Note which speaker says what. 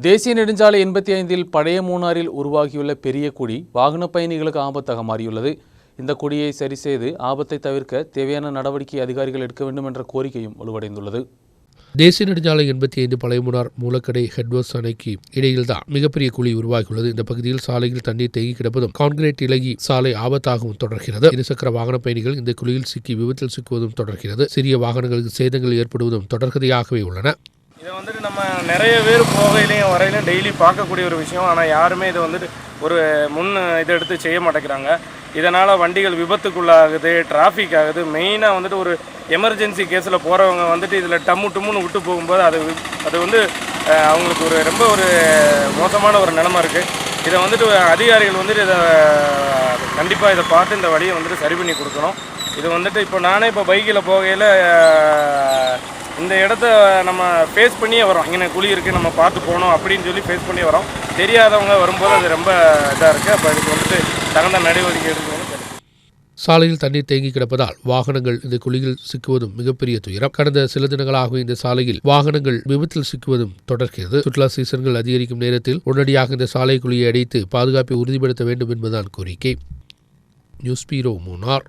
Speaker 1: தேசிய நெடுஞ்சாலை எண்பத்தி ஐந்தில் பழைய மூணாறில் உருவாகியுள்ள பெரிய குடி வாகன பயணிகளுக்கு ஆபத்தாக மாறியுள்ளது. இந்த குடியை சரி செய்து ஆபத்தை தவிர்க்க தேவையான நடவடிக்கை அதிகாரிகள் எடுக்க வேண்டும் என்ற கோரிக்கையும் வலுவடைந்துள்ளது.
Speaker 2: தேசிய நெடுஞ்சாலை எண்பத்தி ஐந்து பழையமுனார் மூலக்கடை ஹெட்வர்ஸ் அணைக்கு இடையில்தான் மிகப்பெரிய குழி உருவாகியுள்ளது. இந்த பகுதியில் சாலையில் தண்ணீர் தேங்கி கிடப்பதும் கான்கிரீட் இலகி சாலை ஆபத்தாகவும் தொடர்கிறது. இருசக்கர வாகன பயணிகள் இந்த குழியில் சிக்கி விபத்தில் சிக்குவதும் தொடர்கிறது. சிறிய வாகனங்களுக்கு சேதங்கள் ஏற்படுவதும் தொடர்கதையாகவே உள்ளன.
Speaker 3: வந்துட்டு நம்ம நிறைய பேர் போகையிலையும் வரையிலையும் டெய்லி பார்க்கக்கூடிய ஒரு விஷயம். ஆனால் யாருமே இதை வந்துட்டு ஒரு முன் இதை எடுத்து செய்ய மாட்டேங்கிறாங்க. இதனால் வண்டிகள் விபத்துக்குள்ளாகுது டிராஃபிக் ஆகுது. மெயினாக வந்துட்டு ஒரு எமர்ஜென்சி கேஸில் போகிறவங்க வந்துட்டு இதில் டம்மு டும்முன்னு விட்டு போகும்போது அது அது வந்து அவங்களுக்கு ஒரு ரொம்ப ஒரு மோசமான ஒரு நிலமை இருக்குது இதை வந்துட்டு அதிகாரிகள் வந்துட்டு இதை கண்டிப்பாக இதை பார்த்து இந்த வழியை வந்துட்டு சரி பண்ணி கொடுக்கணும். இது வந்துட்டு இப்போ நானே இப்போ பைக்கில் போகையில் இந்த இடத்த நம்ம ஃபேஸ் பண்ணியே வரோம். இங்கே குழி இருக்குது நம்ம பார்த்து போகணும் அப்படின்னு சொல்லி ஃபேஸ் பண்ணி வரோம். தெரியாதவங்க வரும்போது அது ரொம்ப இதாக இருக்குது அப்போ இதுக்கு வந்துட்டு தகுந்த நடவடிக்கை எடுக்கணும்
Speaker 2: சாலையில் தண்ணீர் தேங்கி கிடப்பதால் வாகனங்கள் இந்த குழியில் சிக்குவதும் மிகப்பெரிய துயரம். கடந்த சில தினங்களாக இந்த சாலையில் வாகனங்கள் விபத்தில் சிக்குவதும் தொடர்கிறது. சுற்றுலா சீசன்கள் அதிகரிக்கும் நேரத்தில் உடனடியாக இந்த சாலை குழியை அடைத்து பாதுகாப்பை உறுதிப்படுத்த வேண்டும் என்பதுதான் கோரிக்கை. நியூஸ் பீரோ மூனார்